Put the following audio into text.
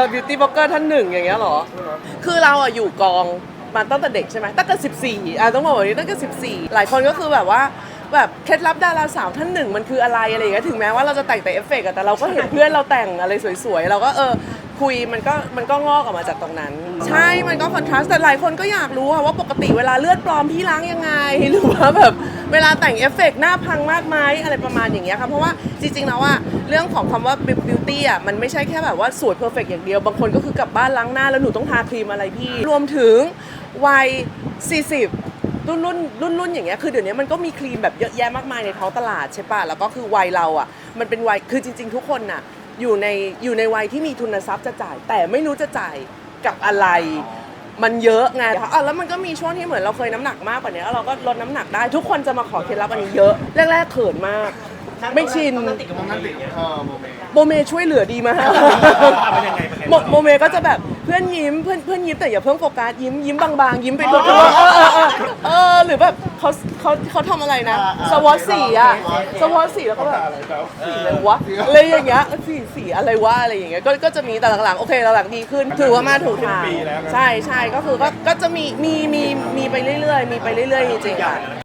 อบิวตี้บล็อกเกอร์ท่านหนึ่งอย่างเงี้ยเหรอ คือเราอะอยู่กองมาตั้งแต่เด็กใช่ไหมตั้งแต่14อะต้องบอกว่านี้ตั้งแต่14 หลายคนก็คือแบบว่าแบบเคล็ดลับดาราสาวท่านหนึ่งมันคืออะไรอะไรอย่างเงี้ยถึงแม้ว่าเราจะแต่งแต่เอฟเฟกต์อะแต่เราก็เห็นเพื่อนเราแต่งอะไรสวยๆเราก็เออ คุยมันก็มันก็งอกออกมาจากตรงนั้น ใช่มันก็คอนทราสต์แต่หลายคนก็อยากรู้อะว่าปกติเวลาเลือดปลอมพี่ล้างยังไง หรือว่าแบบเวลาแต่งเอฟเฟกต์หน้าพังมากไหมอะไรประมาณอย่างเงี้ยค่ะเพราะว่าจริงๆแล้วอะเรื่องของคำว่าบิวตี้อะมันไม่ใช่แค่แบบว่าสวยเพอร์เฟกอย่างเดียว บางคนก็คือกลับบ้านล้างหน้าแล้วหนูต้องทาครีมอะไรพี่ รวมถึงวัย 40รุ่นรุ่นรุ่นรุ่นอย่างเงี้ยคือเดี๋ยวนี้มันก็มีครีมแบบเยอะแยะมากมายในท้องตลาดใช่ปะแล้วก็คือวัยเราอะมันเป็นวัยคือจริง ๆ ทุกคนน่ะ อยู่ในอยู่ในวัยที่มีทุนทรัพย์จะจ่าย แต่ไม่รู้จะจ่ายกับอะไร มันเยอะไงอะแล้วมันก็มีช่วงที่เหมือนเราเคยน้ำหนักมากกว่านี้แล้วเราก็ลดน้ำหนักได้ ทุกคนจะมาขอเคล็ดลับอันนี้เยอะแรกๆเขินมาก ไม่ชิน ติดกับโมเมนต์ติดเออโมเมนต์ โมเมช่วยเหลือดีมากเป็นยังไงเป็นยังไง โมโมเมก็จะแบบเพื่อนยิ้มเพื่อนเพื่อนยิ้มแต่อย่าเพิ่งโฟกัสยิ้มยิ้มบางๆ ยิ้มไปทั่วๆเออเออเออเออหรือแบบ เขาเขาเขาทำอะไรนะ สวอตสีอะสวอตสีแล้วก็แบบสีอะไรวะอะไรอย่างเงี้ยสีสีอะไรวะอะไรอย่างเงี้ยก็ก็จะมีแต่หลังๆโอเคหลังๆดีขึ้นถือว่ามาถูกทางใช่ใช่ก็คือก็ก็จะมีมีมีมีไปเรื่อยๆ มีไปเรื่อยๆจริงๆค่ะ